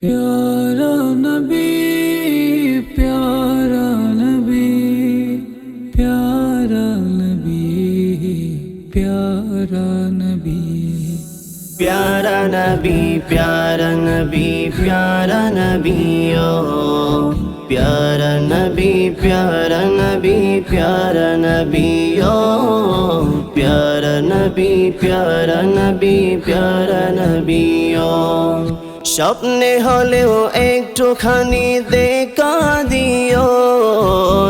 پیارا نبی پیارا نبی پیارا نبی پیارا نبی پیارا نبی پیارا نبی پیارا نبی او پیارا نبی پیارا نبی پیارا نبی او پیارا نبی پیارا نبی پیارا نبی স্বপ্নে হলেও একটুখানি দেখা দিও।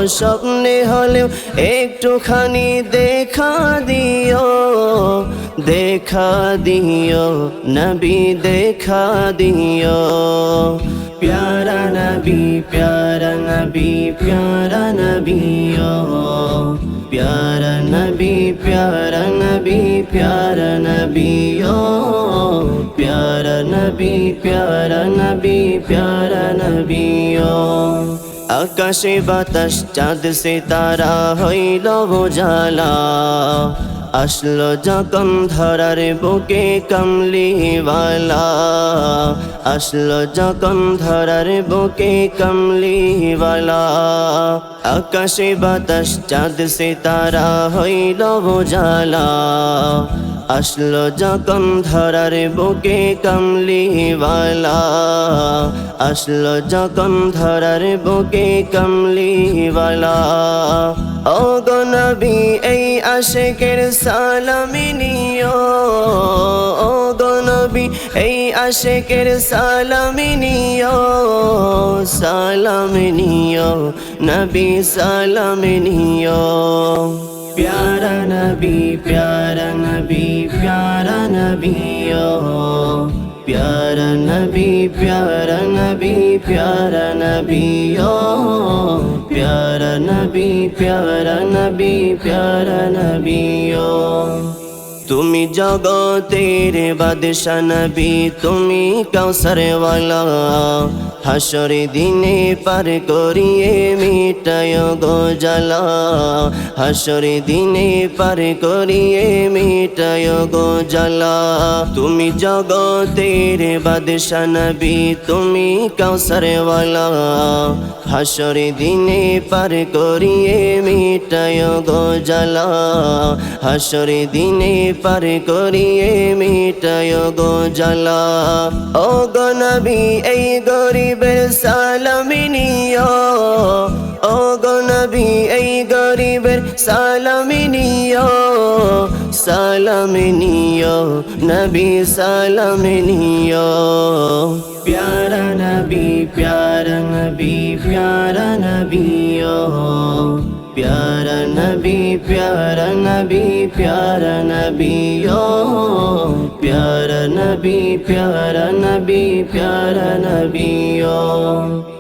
স্বপ্নে হলেও একটুখানি দেখা দিও। দেখা দিও, নবী, দেখা দিও। প্যারা নবী প্যারা নবী প্যারা নবী প্যারা নবী প্যারা নবী প্যারা নবী নবী প্যারা নবী প্যারা নবী আকাশে বাতাস চাঁদ সে তারা হইল বোঝালা আসলো যখন ধরার বুকে কমলিওয়ালা আসলো যখন ধরার বুকে কমলিওয়ালা আকাশে বাতাস, চাঁদ সে তারা হইল বোঝালা আসলো যখন ধরার বুকে কমলিওয়ালা। আসলো যখন ধরার বুকে কমলিওয়ালা। ও গো নবী, এই আশেকের সালামি নিও। ও গো নবী, এই আশেকের সালামি নিও। সালাম নিও, নবী সালাম নিও। প্যারা নবী প্যারা নবী, প্যারা নবীও প্যারা নবী প্যারা নবী, প্যারা নবীও প্যারা নবী প্যারা নবী, প্যারা নবীও তুমি জগতের বাদশা নবী, তুমি কাউসারওয়ালা। হাসরে দিনে পার করিয়ে মিটায় গো জ্বালা। হাসরে দিনে পার করিয়ে মিটায় গো জ্বালা। তুমি জগতের বাদশা নবী, তুমি কাউসারওয়ালা। হাসরে দিনে পার করিয়ে মিটায় গো জ্বালা। হাসরে দিনে পার করিয়ে মিটায় গো জ্বালা। ও গো নবী, এই গরিবের সালামি নিও। ও গো নবী, এই গরিবের সালামি নিও। নবী, সালামি প্যারা নবী প্যারা নবী প্যারা নবী, ও। प्यारा नबी प्यारा नबी प्यारा नबी ओ प्यारा नबी प्यारा नबी प्यारा नबी ओ